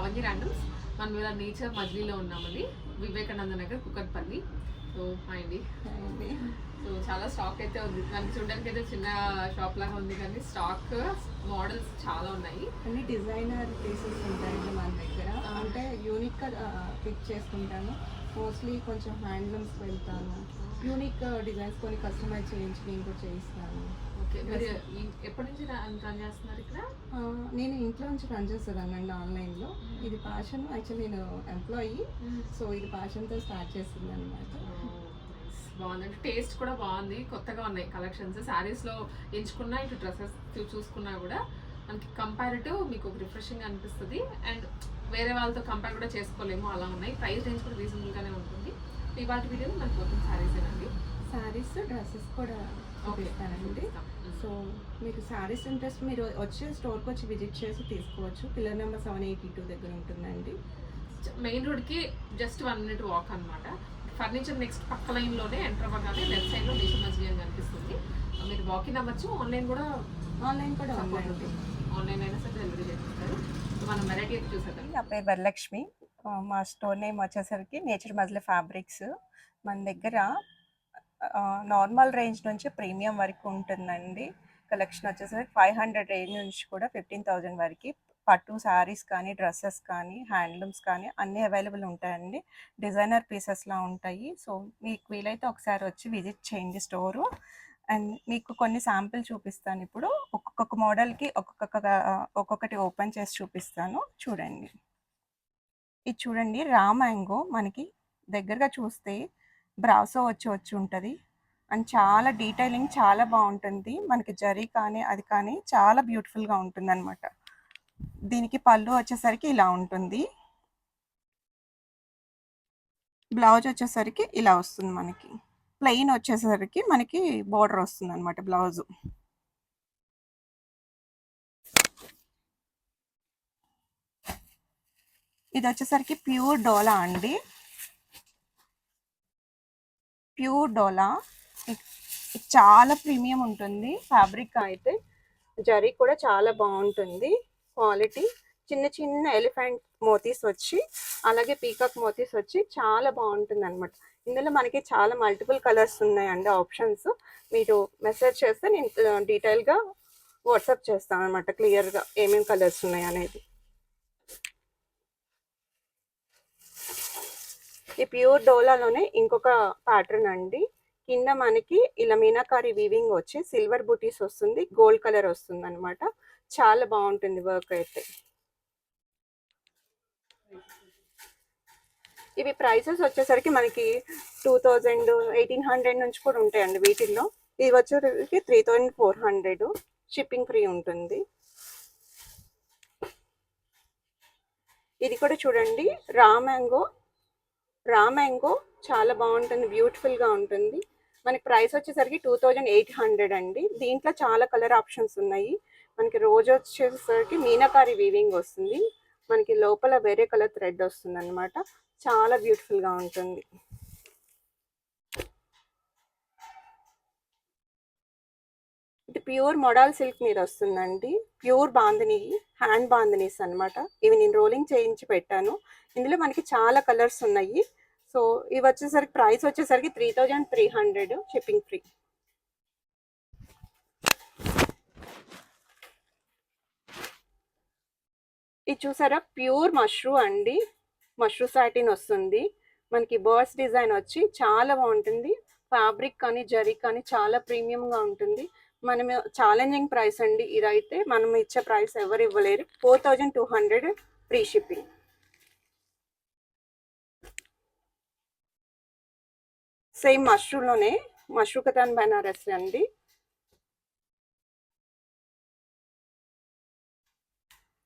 మనం ఇలా నేచర్ మజిలీలో ఉన్నామని వివేకానంద నగర్ కుకట్పల్లి సో హాయ్ అండి సో చాలా స్టాక్ అయితే ఉంది. మనకి చూడడానికి అయితే చిన్న షాప్ లాగా ఉంది కానీ స్టాక్ మోడల్స్ చాలా ఉన్నాయి. అన్ని డిజైనర్ పీసెస్ ఉంటాయండి మన దగ్గర. అంటే యూనిక్గా పిక్ చేసుకుంటాను. మోస్ట్లీ కొంచెం హ్యాండ్లూమ్స్ వెళ్తాను. యూనిక్ డిజైన్స్ కొన్ని కస్టమైజ్ చేయించి నేను కూడా చేయిస్తాను. నేను ఇంట్లో నుంచి రన్ చేస్తానండి ఆన్లైన్లో. ఇది ప్యాషన్ యాక్చువల్లీ నేను ఎంప్లాయీ సో ఇది ప్యాషన్తో స్టార్ట్ చేసింది అనమాట బాగుంది అంటే టేస్ట్ కూడా బాగుంది. కొత్తగా ఉన్నాయి కలెక్షన్స్ శారీస్లో ఎంచుకున్నా ఇటు డ్రెస్సెస్ చూసుకున్నా కూడా మనకి కంపారిటివ్ మీకు ఒక రిఫ్రెషింగ్ అనిపిస్తుంది. అండ్ వేరే వాళ్ళతో కంపేర్ కూడా చేసుకోలేము. అలా ఉన్నాయి. ప్రైస్ రేంజ్ కూడా రీజనబుల్ గానే ఉంటుంది. ఇవాళ వీడియోలో మనకి మొత్తం శారీస్ ఏనండి. శారీస్ డ్రెస్సెస్ కూడా చూపిస్తానండి సో మీకు శారీస్ ఇంట్రెస్ట్ మీరు వచ్చి స్టోర్కి వచ్చి విజిట్ చేసి తీసుకోవచ్చు. Pillar number seven eighty two దగ్గర ఉంటుందండి. మెయిన్ రోడ్కి జస్ట్ వన్ మినిట్ వాక్ అన్నమాట. ఫర్నిచర్ నెక్స్ట్ పక్క లైన్లోనే ఎంటర్ అవ్వగానే లెఫ్ట్ సైడ్లో దేశం అని కనిపిస్తుంది. మీరు వాకింగ్ అవ్వచ్చు ఆన్లైన్ కూడా ఆన్లైన్ కూడా ఆన్లైన్ అయినా సరే డెలివరీ చేస్తారు సో మనం వెరైటీ చూసేద్దాం. నా పేరు వరలక్ష్మి. మా స్టోర్ నేమ్ వచ్చేసరికి నేచర్ మజిలీ ఫ్యాబ్రిక్స్. మన దగ్గర నార్మల్ రేంజ్ నుంచి ప్రీమియం వరకు ఉంటుందండి. కలెక్షన్ వచ్చేసరికి ఫైవ్ హండ్రెడ్ రేంజ్ నుంచి కూడా ఫిఫ్టీన్ థౌజండ్ వరకు. పట్టు శారీస్ కానీ డ్రెస్సెస్ కానీ హ్యాండ్లూమ్స్ కానీ అన్నీ అవైలబుల్ ఉంటాయండి. డిజైనర్ పీసెస్లా ఉంటాయి. సో మీకు వీలైతే ఒకసారి వచ్చి విజిట్ చేయండి స్టోరు. అండ్ మీకు కొన్ని శాంపిల్ చూపిస్తాను ఇప్పుడు. ఒక్కొక్క మోడల్కి ఒక్కొక్క ఒక్కొక్కటి ఓపెన్ చేసి చూపిస్తాను. చూడండి. ఇది చూడండి రా మ్యాంగో మనకి దగ్గరగా చూస్తే బ్రాసో వచ్చి వచ్చి ఉంటుంది. అండ్ చాలా డీటెయిలింగ్ చాలా బాగుంటుంది. మనకి జరీ కానీ అది కానీ చాలా బ్యూటిఫుల్గా ఉంటుంది అనమాట దీనికి పళ్ళు వచ్చేసరికి ఇలా ఉంటుంది. బ్లౌజ్ వచ్చేసరికి ఇలా వస్తుంది మనకి. ప్లెయిన్ వచ్చేసరికి మనకి బోర్డర్ వస్తుంది అనమాట బ్లౌజ్. ఇది వచ్చేసరికి ప్యూర్ డోలా అండి. ప్యూర్ డోలా. చాలా ప్రీమియం ఉంటుంది. ఫ్యాబ్రిక్ అయితే జరీ కూడా చాలా బాగుంటుంది. క్వాలిటీ చిన్న చిన్న ఎలిఫెంట్ మోతీస్ వచ్చి అలాగే పీకాక్ మోతీస్ వచ్చి చాలా బాగుంటుంది అనమాట ఇందులో మనకి చాలా మల్టిపుల్ కలర్స్ ఉన్నాయండి ఆప్షన్స్. మీరు మెసేజ్ చేస్తే నేను డీటెయిల్గా వాట్సాప్ చేస్తాను అనమాట క్లియర్గా ఏమేమి కలర్స్ ఉన్నాయి అనేది. ఈ ప్యూర్ డోలాలోనే ఇంకొక ప్యాటర్న్ అండి. కింద మనకి ఇలా మీనాకారి వీవింగ్ వచ్చి సిల్వర్ బుటీస్ వస్తుంది గోల్డ్ కలర్ వస్తుంది అనమాట చాలా బాగుంటుంది వర్క్ అయితే. ఇవి ప్రైసెస్ వచ్చేసరికి మనకి టూ థౌజండ్ ఎయిటీన్ హండ్రెడ్ నుంచి కూడా ఉంటాయండి వీటిల్లో. ఇది వచ్చేసరికి three thousand four hundred shipping free ఉంటుంది. ఇది కూడా చూడండి రా మ్యాంగో రా మ్యాంగో చాలా బాగుంటుంది బ్యూటిఫుల్గా ఉంటుంది. మనకి ప్రైస్ వచ్చేసరికి టూ థౌజండ్ ఎయిట్ హండ్రెడ్ అండి. దీంట్లో చాలా కలర్ ఆప్షన్స్ ఉన్నాయి. మనకి రోజు వచ్చేసరికి మీనాకారి వీవింగ్ వస్తుంది. మనకి లోపల వేరే కలర్ థ్రెడ్ వస్తుంది అనమాట చాలా బ్యూటిఫుల్గా ఉంటుంది. ఇది ప్యూర్ మొడాల్ సిల్క్ మీద వస్తుందండి. ప్యూర్ బాందిని హ్యాండ్ బాంధనీస్ అన్నమాట. ఇవి నేను రోలింగ్ చేయించి పెట్టాను. ఇందులో మనకి చాలా కలర్స్ ఉన్నాయి. సో ఇవి వచ్చేసరికి ప్రైస్ వచ్చేసరికి three thousand three hundred shipping free. ఇది చూసారా? ప్యూర్ మష్రూ అండి. మష్రూ సాటిన్ వస్తుంది. మనకి బర్డ్స్ డిజైన్ వచ్చి చాలా బాగుంటుంది. ఫ్యాబ్రిక్ కానీ జరీ కానీ చాలా ప్రీమియంగా ఉంటుంది. మనం ఛాలెంజింగ్ ప్రైస్ అండి. ఇదైతే మనం ఇచ్చే ప్రైస్ ఎవరు ఇవ్వలేరు. Four thousand two hundred free shipping. Same మష్రూమ్లోనే mashru katan Banaras అండి.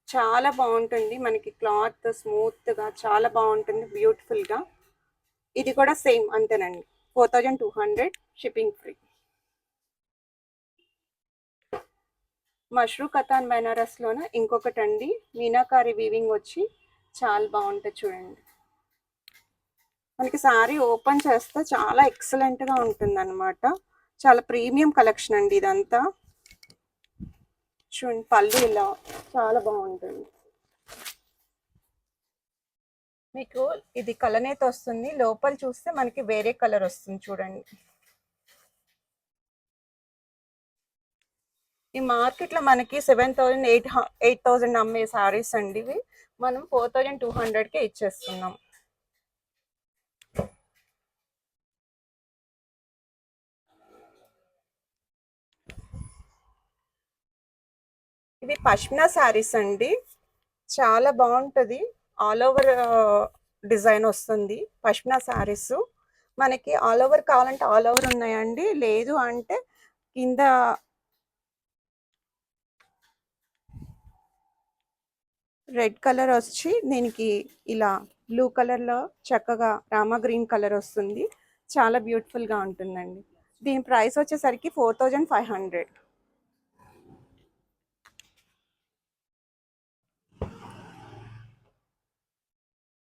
చాలా బాగుంటుంది. మనకి క్లాత్ స్మూత్గా చాలా బాగుంటుంది. బ్యూటిఫుల్గా. ఇది కూడా సేమ్ అంతేనండి. Four thousand two hundred shipping free. Mashru katan బెనారస్లోన ఇంకొకటి అండి మీనాకారి వీవింగ్ వచ్చి చాలా బాగుంటుంది చూడండి. మనకి సారీ ఓపెన్ చేస్తే చాలా ఎక్సలెంట్గా ఉంటుంది అనమాట చాలా ప్రీమియం కలెక్షన్ అండి ఇదంతా. చూడండి పళ్ళు ఇలా చాలా బాగుంటుంది. మీకు ఇది కలనేత వస్తుంది. లోపల చూస్తే మనకి వేరే కలర్ వస్తుంది చూడండి. ఈ మార్కెట్లో మనకి seven thousand eight eight thousand అమ్మే సారీస్ అండి ఇవి. మనం ఫోర్ థౌజండ్ టూ హండ్రెడ్కే ఇచ్చేస్తున్నాం. ఇవి పష్మినా శారీస్ అండి. చాలా బాగుంటుంది. ఆల్ ఓవర్ డిజైన్ వస్తుంది పష్మినా శారీస్. మనకి ఆల్ ఓవర్ కావాలంటే ఆల్ ఓవర్ ఉన్నాయండి. లేదు అంటే కింద రెడ్ కలర్ వచ్చి దీనికి ఇలా బ్లూ కలర్లో చక్కగా రామా గ్రీన్ కలర్ వస్తుంది. చాలా బ్యూటిఫుల్గా ఉంటుందండి. దీని ప్రైస్ వచ్చేసరికి four thousand five hundred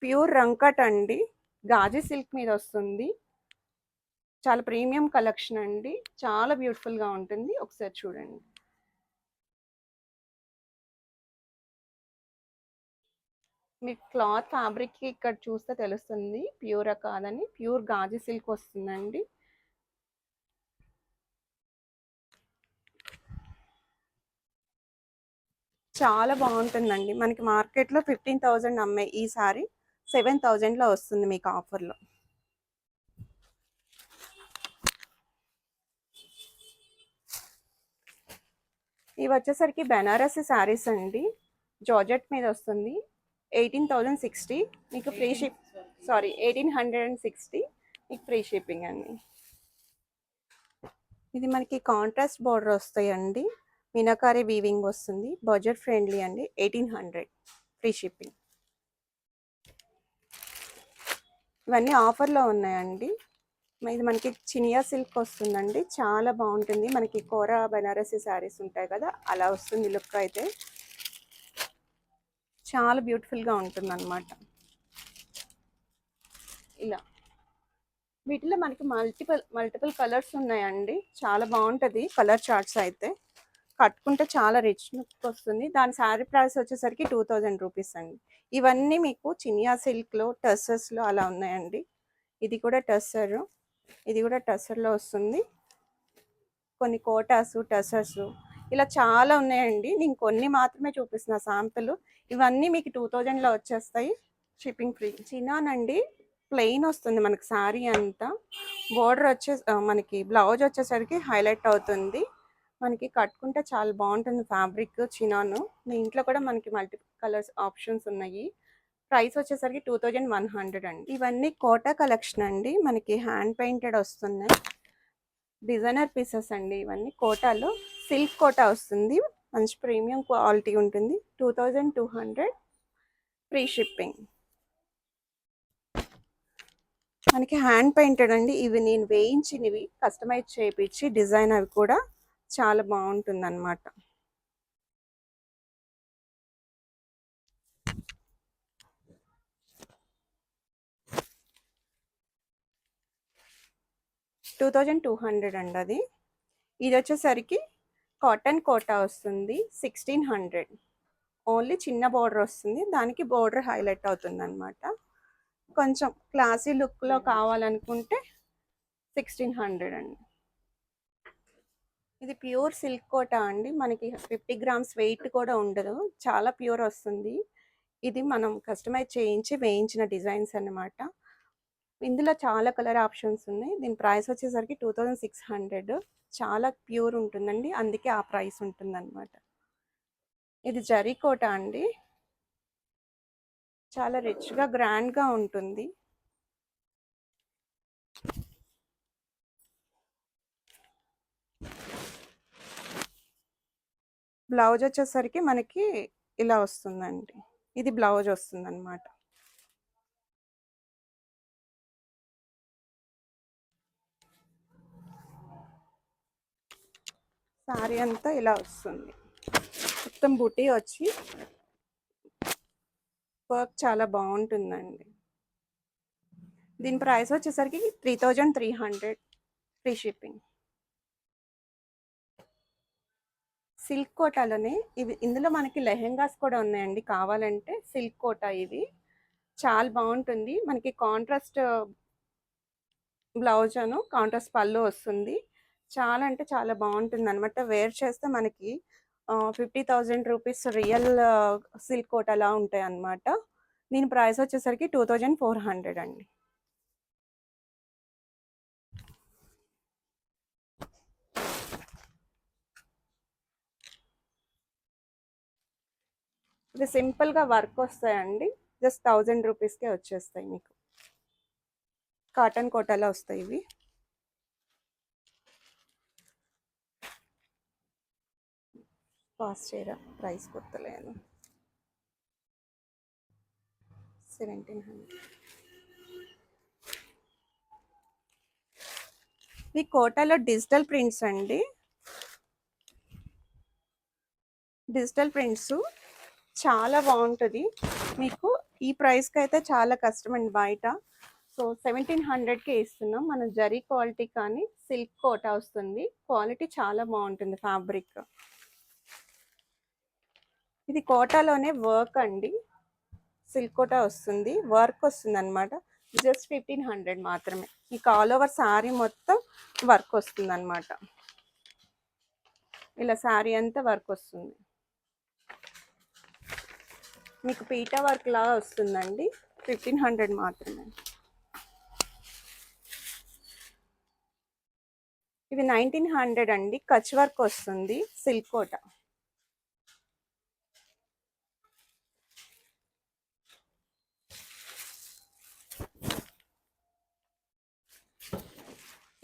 pure rangkat అండి. గాజీ సిల్క్ మీద వస్తుంది. చాలా ప్రీమియం కలెక్షన్ అండి. చాలా బ్యూటిఫుల్గా ఉంటుంది. ఒకసారి చూడండి. మీకు క్లాత్ ఫ్యాబ్రిక్కి ఇక్కడ చూస్తే తెలుస్తుంది. ప్యూరా కాదని. ప్యూర్ గాజీ సిల్క్ వస్తుందండి. చాలా బాగుంటుందండి. మనకి మార్కెట్లో ఫిఫ్టీన్ థౌజండ్ అమ్మాయి ఈ సారీ. సెవెన్ థౌజండ్లో వస్తుంది మీకు ఆఫర్లో. ఇవి వచ్చేసరికి బెనారసి శారీస్ అండి. జార్జెట్ మీద వస్తుంది. Eighteen thousand sixty. మీకు free ship sorry eighteen hundred and sixty. మీకు ఫ్రీ షిప్పింగ్ అండి. ఇది మనకి కాంట్రాస్ట్ బార్డర్ వస్తాయండి. మీనాకారి వీవింగ్ వస్తుంది. బడ్జెట్ ఫ్రెండ్లీ అండి. Eighteen hundred. Free shipping. ఇవన్నీ ఆఫర్లో ఉన్నాయండి. ఇది మనకి చినియా సిల్క్ వస్తుందండి. చాలా బాగుంటుంది. మనకి కూర బనారసి శారీస్ ఉంటాయి కదా అలా వస్తుంది లుక్ అయితే. చాలా బ్యూటిఫుల్గా ఉంటుంది అనమాట ఇలా. వీటిలో మనకి మల్టిపుల్ మల్టిపుల్ కలర్స్ ఉన్నాయండి. చాలా బాగుంటుంది కలర్ చార్ట్స్ అయితే. కట్టుకుంటే చాలా రిచ్ లుక్ వస్తుంది. దాని శారీ ప్రైస్ వచ్చేసరికి టూ థౌజండ్ రూపీస్ అండి. ఇవన్నీ మీకు చినియా సిల్క్లో టస్సర్స్లో అలా ఉన్నాయండి. ఇది కూడా టస్సర్. ఇది కూడా టస్సర్లో వస్తుంది. కొన్ని కోటాస్ టస్సర్స్. ఇలా చాలా ఉన్నాయండి. నేను కొన్ని మాత్రమే చూపిస్తున్న శాంపుల్. ఇవన్నీ మీకు టూ థౌజండ్లో వచ్చేస్తాయి. Shipping free. చినానండి ప్లెయిన్ వస్తుంది మనకి శారీ అంతా. బోర్డర్ వచ్చే మనకి బ్లౌజ్ వచ్చేసరికి హైలైట్ అవుతుంది. మనకి కట్టుకుంటే చాలా బాగుంటుంది ఫ్యాబ్రిక్ చినాను. మీ ఇంట్లో కూడా మనకి మల్టీ కలర్స్ ఆప్షన్స్ ఉన్నాయి. ప్రైస్ వచ్చేసరికి టూ థౌజండ్ వన్ హండ్రెడ్ అండి. ఇవన్నీ కోటా కలెక్షన్ అండి. మనకి హ్యాండ్ పెయింటెడ్ వస్తున్నాయి. డిజైనర్ పీసెస్ అండి ఇవన్నీ. కోటాలో సిల్క్ కోటా వస్తుంది. మంచి ప్రీమియం క్వాలిటీ ఉంటుంది. Two thousand two hundred free shipping. మనకి హ్యాండ్ పెయింటెడ్ అండి. ఇవి నేను వేయించినవి కస్టమైజ్ చేయించి డిజైన్ అవి కూడా చాలా బాగుంటుంది అన్నమాట టూ థౌజండ్ టూ హండ్రెడ్ అండి అది ఇది వచ్చేసరికి కాటన్ కోటా వస్తుంది సిక్స్టీన్ హండ్రెడ్. ఓన్లీ చిన్న బార్డర్ వస్తుంది దానికి బార్డర్ హైలైట్ అవుతుంది అనమాట కొంచెం క్లాసీ లుక్లో కావాలనుకుంటే సిక్స్టీన్ హండ్రెడ్ అండి. ఇది ప్యూర్ సిల్క్ కోట అండి. మనకి ఫిఫ్టీ గ్రామ్స్ వెయిట్ కూడా ఉండదు. చాలా ప్యూర్ వస్తుంది. ఇది మనం కస్టమైజ్ చేయించి వేయించిన డిజైన్స్ అన్నమాట. ఇందులో చాలా కలర్ ఆప్షన్స్ ఉన్నాయి. దీని ప్రైస్ వచ్చేసరికి టూ థౌజండ్ సిక్స్ హండ్రెడ్. చాలా ప్యూర్ ఉంటుందండి. అందుకే ఆ ప్రైస్ ఉంటుందన్నమాట. ఇది జరీ కోట అండి. చాలా రిచ్గా గ్రాండ్గా ఉంటుంది. బ్లౌజ్ వచ్చేసరికి మనకి ఇలా వస్తుందండి. ఇది బ్లౌజ్ వస్తుందన్నమాట. సారీ శారీ అంతా ఇలా వస్తుంది. మొత్తం బుటీ వచ్చి వర్క్ చాలా బాగుంటుందండి. దీని ప్రైస్ వచ్చేసరికి three thousand three hundred free shipping. Silk కోటాలోనే ఇవి ఇందులో మనకి లెహెంగాస్ కూడా ఉన్నాయండి. కావాలంటే సిల్క్ కోటా ఇవి. చాలా బాగుంటుంది. మనకి కాంట్రాస్ట్ బ్లౌజ్ అను కాంట్రాస్ట్ పళ్ళు వస్తుంది. చాలా అంటే చాలా బాగుంటుంది అనమాట వేర్ చేస్తే మనకి fifty thousand rupees real silk coat అలా ఉంటాయి అన్నమాట దీని ప్రైస్ వచ్చేసరికి టూ థౌజండ్ ఫోర్ హండ్రెడ్ అండి. ఇది సింపుల్గా వర్క్ వస్తాయండి. జస్ట్ థౌజండ్ రూపీస్కే వచ్చేస్తాయి మీకు. కాటన్ కోటాలో వస్తాయి ఇవి. కాస్ట్ చేయరా? ప్రైస్ గుర్తులేదు. Seventeen hundred. ఈ కోటాలో డిజిటల్ ప్రింట్స్ అండి. డిజిటల్ ప్రింట్స్ చాలా బాగుంటుంది. మీకు ఈ ప్రైస్కి అయితే చాలా కష్టం అండి బయట. సో సెవెంటీన్ హండ్రెడ్కి ఇస్తున్నాం. మన జరీ క్వాలిటీ కానీ సిల్క్ కోట వస్తుంది. క్వాలిటీ చాలా బాగుంటుంది ఫ్యాబ్రిక్. ఇది కోటాలోనే వర్క్ అండి. సిల్క్ కోట వస్తుంది. వర్క్ వస్తుంది అనమాట జస్ట్ ఫిఫ్టీన్ హండ్రెడ్ మాత్రమే. మీకు ఆల్ ఓవర్ శారీ మొత్తం వర్క్ వస్తుంది అనమాట ఇలా శారీ అంతా వర్క్ వస్తుంది. మీకు పీటా వర్క్ లాగా వస్తుందండి. ఫిఫ్టీన్ హండ్రెడ్ మాత్రమే. ఇవి నైన్టీన్ హండ్రెడ్ అండి. కచ్ వర్క్ వస్తుంది. సిల్క్ కోట.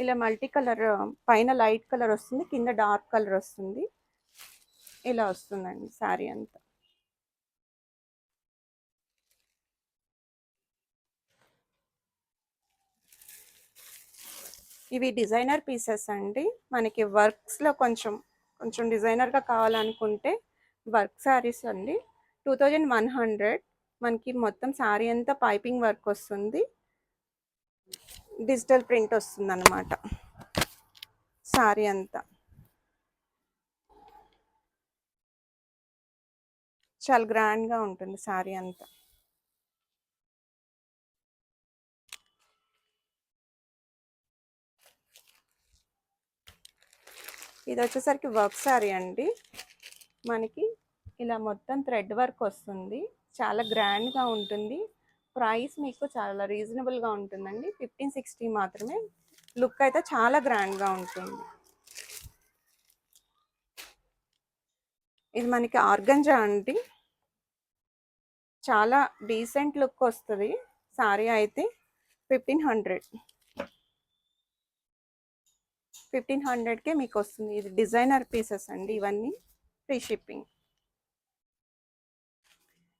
ఇలా మల్టీ కలర్ పైన లైట్ కలర్ వస్తుంది. కింద డార్క్ కలర్ వస్తుంది. ఇలా వస్తుందండి శారీ అంతా. ఇవి డిజైనర్ పీసెస్ అండి. మనకి వర్క్స్లో కొంచెం కొంచెం డిజైనర్గా కావాలనుకుంటే వర్క్ శారీస్ అండి. టూ థౌజండ్ వన్ హండ్రెడ్ మనకి మొత్తం శారీ అంతా పైపింగ్ వర్క్ వస్తుంది. డిజిటల్ ప్రింట్ వస్తుంది అనమాట శారీ అంతా. చాలా గ్రాండ్గా ఉంటుంది శారీ అంతా. ఇది వచ్చేసరికి వర్క్ శారీ అండి. మనకి ఇలా మొత్తం థ్రెడ్ వర్క్ వస్తుంది. చాలా గ్రాండ్గా ఉంటుంది. ప్రైస్ మీకు చాలా రీజనబుల్గా ఉంటుందండి. ఫిఫ్టీన్ సిక్స్టీ మాత్రమే. లుక్ అయితే చాలా గ్రాండ్గా ఉంటుంది. ఇది మనకి ఆర్గంజా అండి. చాలా డీసెంట్ లుక్ వస్తుంది. సారీ అయితే ఫిఫ్టీన్ హండ్రెడ్ ఫిఫ్టీన్ హండ్రెడ్కే మీకు వస్తుంది ఇది డిజైనర్ పీసెస్ అండి ఇవన్నీ. ఫ్రీ షిప్పింగ్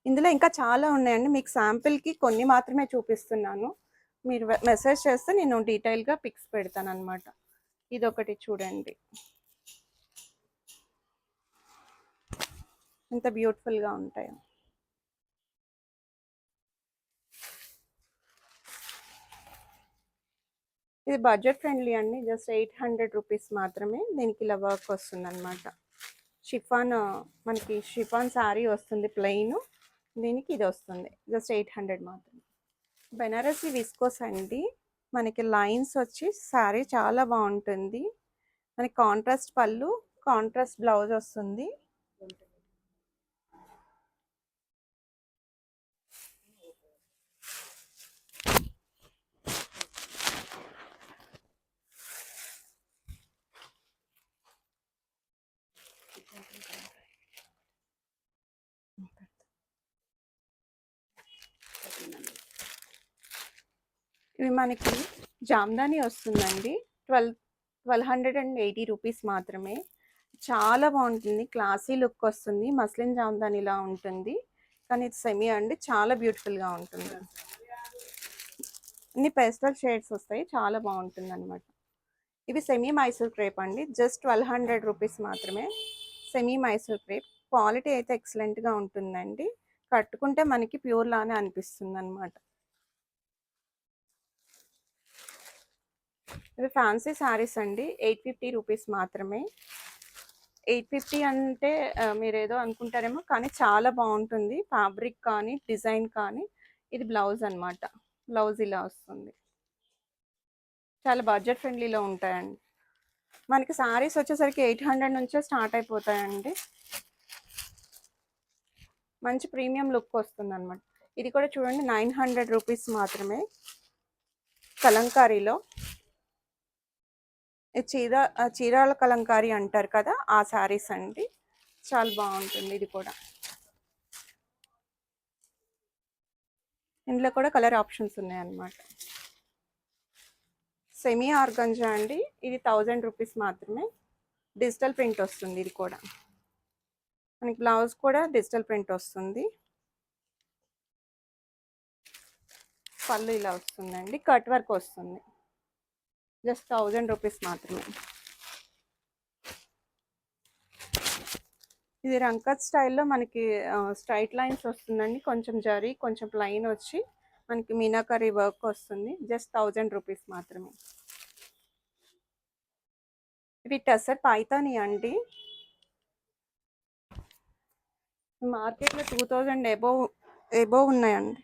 ఇందులో ఇంకా చాలా ఉన్నాయండి. మీకు శాంపిల్కి కొన్ని మాత్రమే చూపిస్తున్నాను. మీరు మెసేజ్ చేస్తే నేను డీటెయిల్గా పిక్స్ పెడతాను అనమాట ఇది ఒకటి చూడండి. ఎంత బ్యూటిఫుల్గా ఉంటాయో. ఇది బడ్జెట్ ఫ్రెండ్లీ అండి. జస్ట్ ఎయిట్ హండ్రెడ్ రూపీస్ మాత్రమే దీనికి ఇలా వర్క్ వస్తుంది అనమాట షిఫాన్ మనకి షిఫాన్ శారీ వస్తుంది ప్లెయిన్. దీనికి ఇది వస్తుంది. జస్ట్ ఎయిట్ హండ్రెడ్ మాత్రమే. బెనారసీ విస్కోస్ అండి. మనకి లైన్స్ వచ్చి శారీ చాలా బాగుంటుంది. మనకి కాంట్రాస్ట్ పళ్ళు కాంట్రాస్ట్ బ్లౌజ్ వస్తుంది ఇవి మనకి జామ్దాని వస్తుందండి. Twelve twelve hundred and eighty rupees మాత్రమే. చాలా బాగుంటుంది. క్లాసీ లుక్ వస్తుంది. మస్లిన్ జామ్దాని ఇలా ఉంటుంది. కానీ ఇది సెమీ అండి. చాలా బ్యూటిఫుల్గా ఉంటుంది. ఇన్ని పేస్టల్ షేడ్స్ వస్తాయి. చాలా బాగుంటుంది అనమాట ఇవి సెమీ మైసూర్ క్రేప్ అండి. జస్ట్ ట్వెల్వ్ హండ్రెడ్ రూపీస్ మాత్రమే. Semi Mysore crepe. క్వాలిటీ అయితే ఎక్సలెంట్గా ఉంటుందండి. కట్టుకుంటే మనకి ప్యూర్ లానే అనిపిస్తుంది అనమాట ఇవి ఫ్యాన్సీ శారీస్ అండి. ఎయిట్ ఫిఫ్టీ రూపీస్ మాత్రమే. ఎయిట్ ఫిఫ్టీ అంటే మీరు ఏదో అనుకుంటారేమో కానీ చాలా బాగుంటుంది. ఫ్యాబ్రిక్ కానీ డిజైన్ కానీ ఇది బ్లౌజ్ అనమాట బ్లౌజ్ ఇలా వస్తుంది. చాలా బడ్జెట్ ఫ్రెండ్లీలో ఉంటాయండి. మనకి శారీస్ వచ్చేసరికి ఎయిట్ హండ్రెడ్ నుంచే స్టార్ట్ అయిపోతాయండి. మంచి ప్రీమియం లుక్ వస్తుంది అనమాట ఇది కూడా చూడండి నైన్ హండ్రెడ్ రూపీస్ మాత్రమే. కలంకారీలో. చీర చీరాల కలంకారీ అంటారు కదా ఆ శారీస్ అండి. చాలా బాగుంటుంది ఇది కూడా. ఇందులో కూడా కలర్ ఆప్షన్స్ ఉన్నాయన్నమాట. సెమీ ఆర్గంజా అండి. ఇది థౌజండ్ రూపీస్ మాత్రమే. డిజిటల్ ప్రింట్ వస్తుంది ఇది కూడా. మనకి బ్లౌజ్ కూడా డిజిటల్ ప్రింట్ వస్తుంది. పళ్ళు ఇలా వస్తుందండి. కట్ వర్క్ వస్తుంది. జస్ట్ థౌజండ్ రూపీస్ మాత్రమే. ఇది రంకత్ స్టైల్లో మనకి స్ట్రైట్ లైన్స్ వస్తుందండి. కొంచెం జరీ కొంచెం ప్లైన్ వచ్చి మనకి మీనాకరీ వర్క్ వస్తుంది. జస్ట్ థౌజండ్ రూపీస్ మాత్రమే. ఇవి టెసర్ పైతాని అండి. మార్కెట్లో టూ థౌజండ్ ఎబోవ్ ఎబోవ్ ఉన్నాయండి.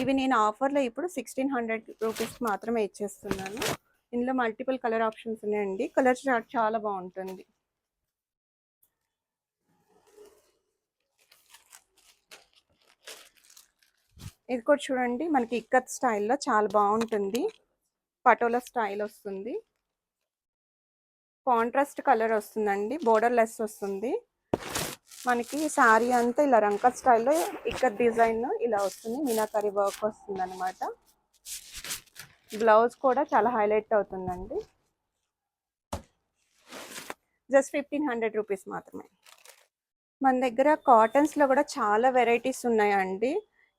ఇవి నేను ఆఫర్లో ఇప్పుడు సిక్స్టీన్ హండ్రెడ్ రూపీస్ మాత్రమే ఇచ్చేస్తున్నాను. ఇందులో మల్టిపుల్ కలర్ ఆప్షన్స్ ఉన్నాయండి. కలర్ చార్ట్ చాలా బాగుంటుంది. ఇది కూడా చూడండి మనకి ఇక్కత్ స్టైల్లో చాలా బాగుంటుంది. పటోలా స్టైల్ వస్తుంది. కాంట్రాస్ట్ కలర్ వస్తుందండి. బోర్డర్ లెస్ వస్తుంది. మనకి శారీ అంతా ఇలా రంక స్టైల్లో ఇక్కడ డిజైన్ ఇలా వస్తుంది మీనాకరీ వర్క్ వస్తుంది అనమాట బ్లౌజ్ కూడా చాలా హైలైట్ అవుతుందండి. జస్ట్ ఫిఫ్టీన్ హండ్రెడ్ రూపీస్ మాత్రమే. మన దగ్గర కాటన్స్లో కూడా చాలా వెరైటీస్ ఉన్నాయండి.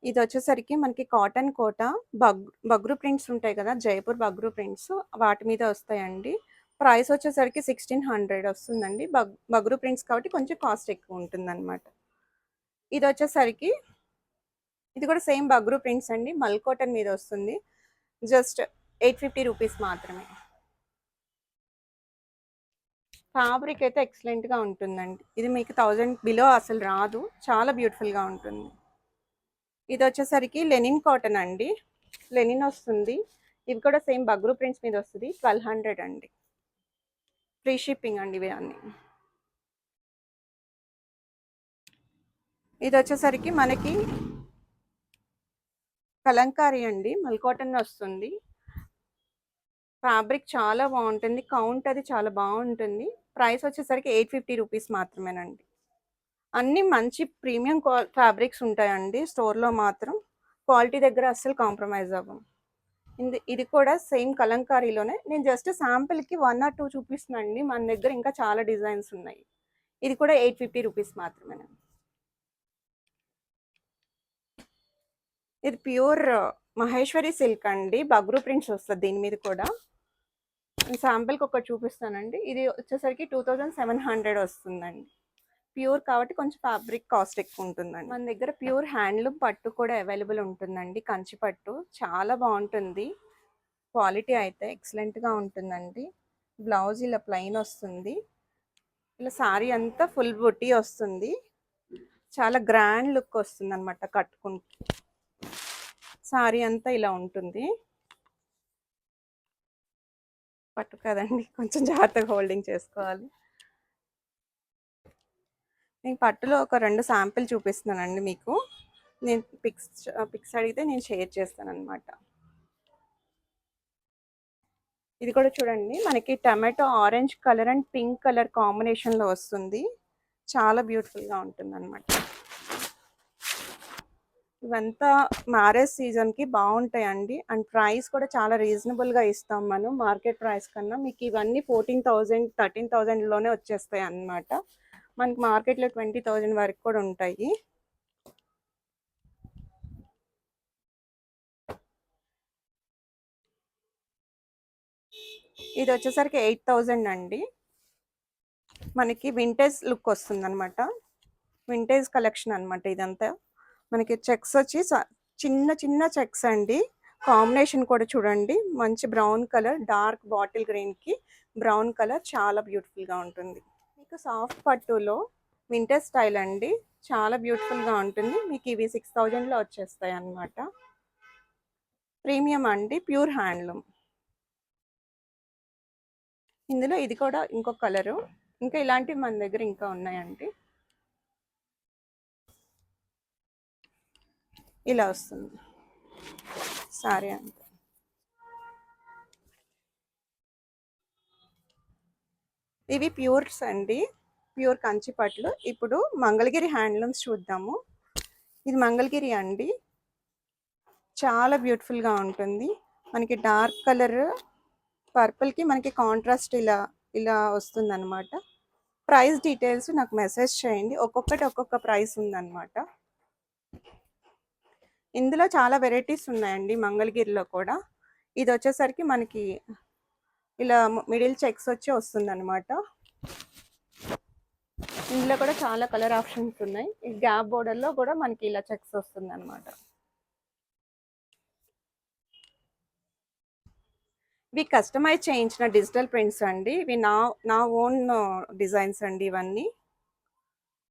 ఇది వచ్చేసరికి మనకి కాటన్ కోట బగ్ బగ్రు ప్రింట్స్ ఉంటాయి కదా జైపూర్ బగ్రు ప్రింట్స్ వాటి మీద వస్తాయండి. ప్రైస్ వచ్చేసరికి సిక్స్టీన్ హండ్రెడ్ వస్తుందండి. బగ్ బగ్రు ప్రింట్స్ కాబట్టి కొంచెం కాస్ట్ ఎక్కువ ఉంటుందన్నమాట. ఇది వచ్చేసరికి ఇది కూడా సేమ్ బగ్రు ప్రింట్స్ అండి. మల్ కాటన్ మీద వస్తుంది. జస్ట్ ఎయిట్ ఫిఫ్టీ రూపీస్ మాత్రమే. ఫ్యాబ్రిక్ అయితే ఎక్సలెంట్గా ఉంటుందండి. ఇది మీకు థౌజండ్ బిలో అసలు రాదు. చాలా బ్యూటిఫుల్గా ఉంటుంది. ఇది వచ్చేసరికి లెనిన్ కాటన్ అండి. లెనిన్ వస్తుంది. ఇవి కూడా సేమ్ బగ్రు ప్రింట్స్ మీద వస్తుంది. ట్వెల్వ్ హండ్రెడ్ అండి. ఫ్రీ షిప్పింగ్ అండి ఇవి అన్నీ ఇది వచ్చేసరికి మనకి కలంకారీ అండి మల్కాటన్ వస్తుంది. ఫ్యాబ్రిక్ చాలా బాగుంటుంది కౌంట్ అది చాలా బాగుంటుంది. ప్రైస్ వచ్చేసరికి ఎయిట్ ఫిఫ్టీ రూపీస్ మాత్రమేనండి. అన్నీ మంచి ప్రీమియం క్వా ఫ్యాబ్రిక్స్ ఉంటాయండి స్టోర్లో మాత్రం. క్వాలిటీ దగ్గర అస్సలు కాంప్రమైజ్ అవ్వం. ఇది ఇది కూడా సేమ్ కలంకారీలోనే. నేను జస్ట్ శాంపిల్కి వన్ ఆర్ టూ చూపిస్తున్నానండి. మన దగ్గర ఇంకా చాలా డిజైన్స్ ఉన్నాయి. ఇది కూడా ఎయిట్ ఫిఫ్టీ రూపీస్ మాత్రమే. ఇది ప్యూర్ మహేశ్వరి సిల్క్ అండి. బగ్రు ప్రింట్స్ వస్తుంది దీని మీద కూడా. శాంపిల్కి ఒకటి చూపిస్తానండి. ఇది వచ్చేసరికి టూ థౌజండ్ సెవెన్ హండ్రెడ్ వస్తుందండి. ప్యూర్ కాబట్టి కొంచెం ఫ్యాబ్రిక్ కాస్ట్ ఎక్కువ ఉంటుందండి మన దగ్గర ప్యూర్ హ్యాండ్లూమ్ పట్టు కూడా అవైలబుల్ ఉంటుందండి. కంచి పట్టు చాలా బాగుంటుంది. క్వాలిటీ అయితే ఎక్సలెంట్గా ఉంటుందండి. బ్లౌజ్ ఇలా ప్లెయిన్ వస్తుంది. ఇలా సారీ అంతా ఫుల్ బుట్టి వస్తుంది. చాలా గ్రాండ్ లుక్ వస్తుంది అనమాట కట్టుకుంటే సారీ అంతా ఇలా ఉంటుంది. పట్టు కదండి కొంచెం జాగ్రత్తగా హోల్డింగ్ చేసుకోవాలి. నేను పట్టులో ఒక రెండు శాంపిల్ చూపిస్తున్నానండి మీకు. నేను పిక్స్ పిక్స్ అడిగితే నేను షేర్ చేస్తాను అనమాట ఇది కూడా చూడండి మనకి tomato orange colour and pink colour కాంబినేషన్లో వస్తుంది. చాలా బ్యూటిఫుల్గా ఉంటుంది అనమాట ఇవంతా మ్యారేజ్ సీజన్కి బాగుంటాయండి. అండ్ ప్రైస్ కూడా చాలా రీజనబుల్గా ఇస్తాం మనం. మార్కెట్ ప్రైస్ కన్నా మీకు ఇవన్నీ ఫోర్టీన్ థౌజండ్ థర్టీన్ థౌజండ్లోనే వచ్చేస్తాయి అన్నమాట మనకి మార్కెట్లో ట్వంటీ థౌజండ్ వరకు కూడా ఉంటాయి. ఇది వచ్చేసరికి ఎయిట్ థౌజండ్ అండి. మనకి వింటేజ్ లుక్ వస్తుంది అనమాట వింటేజ్ కలెక్షన్ అనమాట ఇదంతా. మనకి చెక్స్ వచ్చి చిన్న చిన్న చెక్స్ అండి. కాంబినేషన్ కూడా చూడండి. మంచి బ్రౌన్ కలర్ డార్క్ బాటిల్ గ్రీన్కి బ్రౌన్ కలర్ చాలా బ్యూటిఫుల్గా ఉంటుంది. సాఫ్ట్ పట్టులో వింటర్ స్టైల్ అండి. చాలా బ్యూటిఫుల్గా ఉంటుంది. మీకు ఇవి సిక్స్ థౌజండ్లో వచ్చేస్తాయి అన్నమాట ప్రీమియం అండి. Pure handloom. ఇందులో ఇది కూడా ఇంకొక కలరు. ఇంకా ఇలాంటివి మన దగ్గర ఇంకా ఉన్నాయండి. ఇలా వస్తుంది. సారీ అండి. ఇవి ప్యూర్స్ అండి ప్యూర్ కంచిపట్లు. ఇప్పుడు మంగళగిరి హ్యాండ్లూమ్స్ చూద్దాము. ఇది మంగళగిరి అండి. చాలా బ్యూటిఫుల్గా ఉంటుంది. మనకి డార్క్ కలర్ పర్పుల్కి మనకి కాంట్రాస్ట్ ఇలా ఇలా వస్తుందన్నమాట. ప్రైస్ డీటెయిల్స్ నాకు మెసేజ్ చేయండి. ఒక్కొక్కటి ఒక్కొక్క ప్రైస్ ఉందన్నమాట. ఇందులో చాలా వెరైటీస్ ఉన్నాయండి మంగళగిరిలో కూడా. ఇది వచ్చేసరికి మనకి ఇలా మిడిల్ చెక్స్ వచ్చి వస్తుందన్నమాట. ఇందులో కూడా చాలా కలర్ ఆప్షన్స్ ఉన్నాయి. ఈ గ్యాప్ బోర్డర్లో కూడా మనకి ఇలా చెక్స్ వస్తుందన్నమాట. ఇవి కస్టమైజ్ చేయించిన డిజిటల్ ప్రింట్స్ అండి. ఇవి నా నా ఓన్ డిజైన్స్ అండి ఇవన్నీ.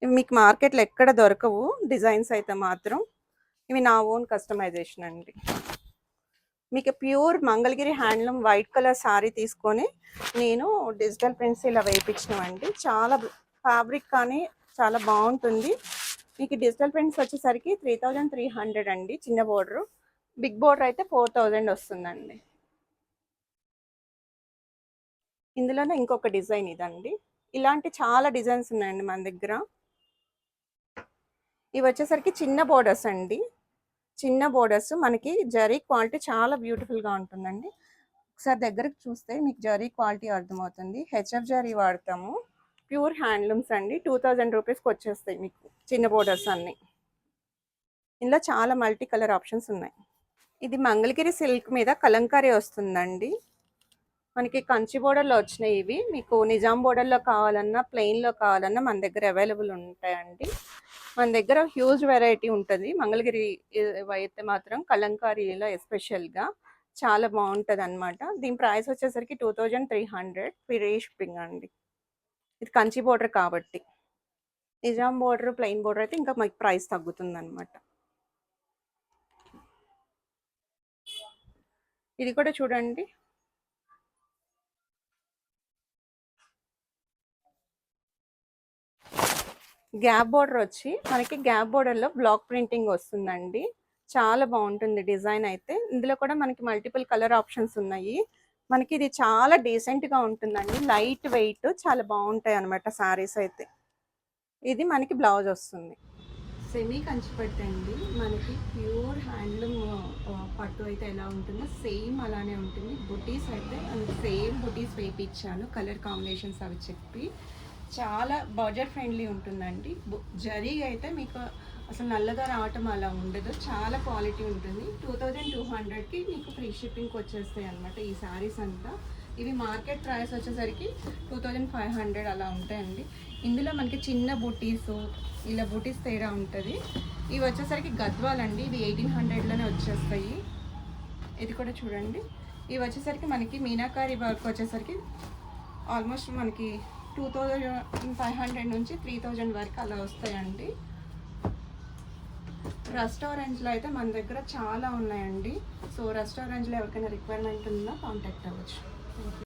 ఇవి మీకు మార్కెట్లో ఎక్కడ దొరకవు. డిజైన్స్ అయితే మాత్రం. ఇవి నా ఓన్ కస్టమైజేషన్ అండి. మీకు pure Mangalagiri handloom white colour sari తీసుకొని నేను డిజిటల్ ప్రింట్స్ ఇలా వేయించినామండి చాలా ఫ్యాబ్రిక్ కానీ చాలా బాగుంటుంది. మీకు డిజిటల్ ప్రింట్స్ వచ్చేసరికి త్రీ థౌజండ్ త్రీ హండ్రెడ్ అండి చిన్న బోర్డర్ బిగ్ బోర్డర్ అయితే ఫోర్ థౌజండ్ వస్తుందండి. ఇందులోనే ఇంకొక డిజైన్ ఇదండి. ఇలాంటి చాలా డిజైన్స్ ఉన్నాయండి మన దగ్గర. ఇవి వచ్చేసరికి చిన్న బోర్డర్స్ అండి. చిన్న బోర్డర్స్ మనకి జరీ క్వాలిటీ చాలా బ్యూటిఫుల్గా ఉంటుందండి. ఒకసారి దగ్గరకు చూస్తే మీకు జరీ క్వాలిటీ అర్థమవుతుంది. హెచ్ఎఫ్ జరీ వాడతాము. ప్యూర్ హ్యాండ్లూమ్స్ అండి. టూ థౌజండ్ రూపీస్కి వచ్చేస్తాయి మీకు చిన్న బోర్డర్స్ అన్నీ. ఇందులో చాలా మల్టీ కలర్ ఆప్షన్స్ ఉన్నాయి. ఇది మంగళగిరి సిల్క్ మీద కలంకారీ వస్తుందండి. మనకి కంచి బోర్డర్లో వచ్చినాయి ఇవి. మీకు నిజాం బోర్డర్లో కావాలన్నా ప్లెయిన్లో కావాలన్నా మన దగ్గర అవైలబుల్ ఉంటాయండి. మన దగ్గర హ్యూజ్ వెరైటీ ఉంటుంది. మంగళగిరి అయితే మాత్రం కలంకారీలో ఎస్పెషల్గా చాలా బాగుంటుంది అనమాట దీని ప్రైస్ వచ్చేసరికి two thousand three hundred free shipping అండి. ఇది కంచి బోర్డర్ కాబట్టి. నిజాం బోర్డర్ ప్లెయిన్ బోర్డర్ అయితే ఇంకా మనకి ప్రైస్ తగ్గుతుంది అనమాట ఇది కూడా చూడండి. గ్యాప్ బోర్డర్ వచ్చి మనకి గ్యాప్ బోర్డర్లో బ్లాక్ ప్రింటింగ్ వస్తుందండి. చాలా బాగుంటుంది డిజైన్ అయితే. ఇందులో కూడా మనకి మల్టిపుల్ కలర్ ఆప్షన్స్ ఉన్నాయి. మనకి ఇది చాలా డీసెంట్గా ఉంటుందండి. లైట్ వెయిట్ చాలా బాగుంటాయి అనమాట సారీస్ అయితే. ఇది మనకి బ్లౌజ్ వస్తుంది. సెమీ కంచిపట్టు మనకి ప్యూర్ హ్యాండ్లూమ్ పట్టు అయితే ఎలా ఉంటుందో సేమ్ అలానే ఉంటుంది. బుటీస్ అయితే సేమ్ బుటీస్ వేపించాను కలర్ కాంబినేషన్స్ అవి చెప్పి. చాలా బడ్జెట్ ఫ్రెండ్లీ ఉంటుందండి. బు- జరీ అయితే మీకు అసలు నల్లగా రావటం అలా ఉండదు. చాలా క్వాలిటీ ఉంటుంది. టూ థౌజండ్ టూ హండ్రెడ్కి మీకు ఫ్రీ షిప్పింగ్కి వచ్చేస్తాయి అనమాట ఈ శారీస్ అంతా. ఇవి మార్కెట్ ప్రైస్ వచ్చేసరికి టూ థౌజండ్ ఫైవ్ హండ్రెడ్ అలా ఉంటాయండి. ఇందులో మనకి చిన్న బుటీస్ ఇలా బుటీస్ తేడా ఉంటుంది. ఇవి వచ్చేసరికి గద్వాలండి. ఇవి ఎయిటీన్ హండ్రెడ్లోనే వచ్చేస్తాయి. ఇది కూడా చూడండి. ఇవి వచ్చేసరికి మనకి మీనాకారి వర్క్ వచ్చేసరికి ఆల్మోస్ట్ మనకి టూ థౌజండ్ ఫైవ్ హండ్రెడ్ నుంచి త్రీ థౌజండ్ వరకు అలా వస్తాయండి. రెస్టారెంట్స్లో అయితే మన దగ్గర చాలా ఉన్నాయండి. సో రెస్టారెంట్లో ఎవరికైనా రిక్వైర్మెంట్ ఉన్నా కాంటాక్ట్ అవ్వచ్చు.